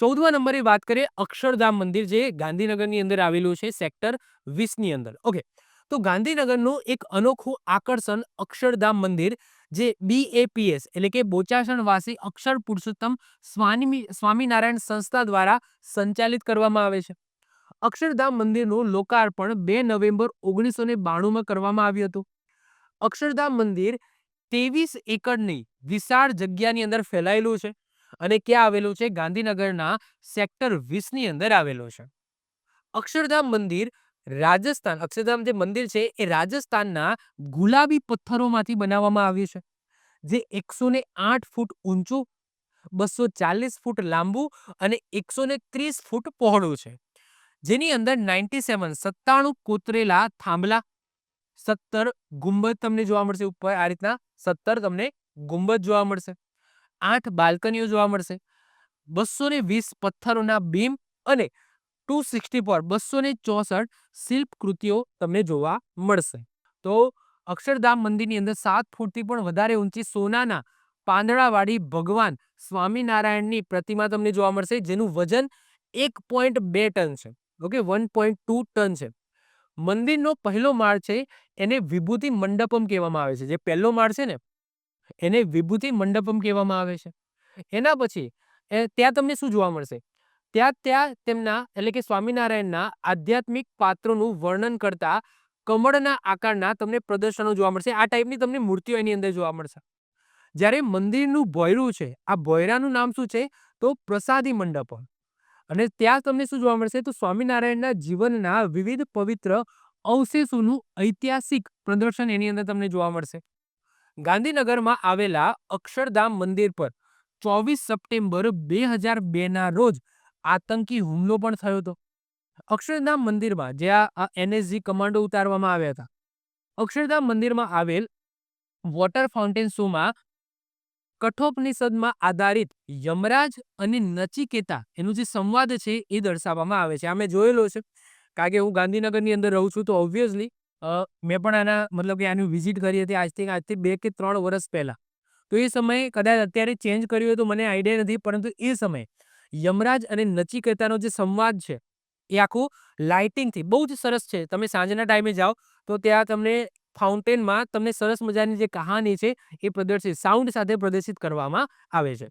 ચૌદમા નંબરે વાત કરીએ અક્ષરધામ મંદિર જે ગાંધીનગરની અંદર આવેલું છે, સેક્ટર વીસની અંદર. ઓકે. તો ગાંધીનગરનું એક અનોખું આકર્ષણ અક્ષરધામ મંદિર જે બીએપીએસ એટલે કે બોચાસણવાસી અક્ષર પુરુષોત્તમ સ્વામી સ્વામિનારાયણ સંસ્થા દ્વારા સંચાલિત કરવામાં આવે છે. અક્ષરધામ મંદિરનું લોકાર્પણ બે નવેમ્બર ઓગણીસો ને બાણુંમાં કરવામાં આવ્યું હતું. અક્ષરધામ મંદિર ત્રેવીસ એકરની વિશાળ જગ્યાની અંદર ફેલાયેલું છે. અને ક્યાં આવેલું છે? ગાંધીનગરના સેક્ટર વીસની અંદર આવેલો છે. અક્ષરધામ મંદિર રાજસ્થાન, અક્ષરધામ જે મંદિર છે, એ રાજસ્થાનના ગુલાબી પથ્થરોમાંથી બનાવવામાં આવ્યું છે. જે એકસો આઠ ફૂટ ઊંચું, બસો ચાલીસ ફૂટ લાંબુ અને એકસો ત્રીસ ફૂટ પહોળું છે. જેની અંદર નાઇન્ટી સેવન સત્તાણું કોતરેલા થાંભલા, સત્તર ગુંબજ તમને જોવા મળશે ઉપર, આ રીતના સત્તર તમને ગુંબજ જોવા મળશે. આઠ બાલ્કનીઓ જોવા મળશે. બસો ને વીસ પથ્થરોના બીમ અને ટુ સિક્સટી ફોર બસો ને ચોસઠ શિલ્પકૃતિઓ તમને જોવા મળશે. તો અક્ષરધામ મંદિરની અંદર સાત ફૂટથી પણ વધારે ઊંચી સોનાના પાંદડાવાળી ભગવાન સ્વામિનારાયણની પ્રતિમા તમને જોવા મળશે, જેનું વજન એક પોઈન્ટ બે ટન છે. Okay, one point two ton છે. મંદિરનો પહેલો માળ છે એને વિભૂતિ મંડપમ કહેવામાં આવે છે. જે પહેલો માળ છે ને એને વિભૂતિ મંડપમ કહેવામાં આવે છે. એના પછી ત્યાં તમને શું જોવા મળશે? ત્યાં ત્યાં તેમના, એટલે કે સ્વામિનારાયણના આધ્યાત્મિક પાત્રોનું વર્ણન કરતા કમળના આકારના તમને પ્રદર્શનો જોવા મળશે. આ ટાઈપની તમને મૂર્તિઓ એની અંદર જોવા મળશે. જ્યારે મંદિરનું ભોયરું છે, આ ભોયરાનું નામ શું છે? તો પ્રસાદી મંડપ અને ત્યાં તમને શું જોવા મળશે? તો સ્વામિનારાયણના જીવનના વિવિધ પવિત્ર અવશેષોનું ઐતિહાસિક પ્રદર્શન એની અંદર તમને જોવા મળશે. ગાંધીનગરમાં આવેલા અક્ષરધામ મંદિર પર ચોવીસ સપ્ટેમ્બર બે હજાર બેના રોજ આતંકી હુમલો પણ થયો હતો. અક્ષરધામ મંદિરમાં જ્યાં આ એનએસજી કમાન્ડો ઉતારવામાં આવ્યા હતા. અક્ષરધામ મંદિરમાં આવેલ વોટર ફાઉન્ટેન શોમાં કઠોપનિષદમાં આધારિત યમરાજ અને નચિકેતા એનું જે સંવાદ છે એ દર્શાવવામાં આવે છે. આ મેં જોયેલો છે. કારણ કે હું ગાંધીનગરની અંદર રહું છું તો ઓબ્વિયસલી મેં પણ આના મતલબ કે આની વિઝિટ કરી હતી આજથી આજથી બે કે ત્રણ વર્ષ પહેલાં. તો એ સમયે કદાચ અત્યારે ચેન્જ કર્યું હોય તો મને આઈડિયા નથી, પરંતુ એ સમયે યમરાજ અને નચિકેતાનો જે સંવાદ છે, એ આખું લાઇટિંગથી બહુ જ સરસ છે. તમે સાંજના ટાઈમે જાઓ તો ત્યાં તમને ફાઉન્ટેનમાં તમને સરસ મજાની જે કહાની છે એ પ્રદર્શિત સાઉન્ડ સાથે પ્રદર્શિત કરવામાં આવે છે.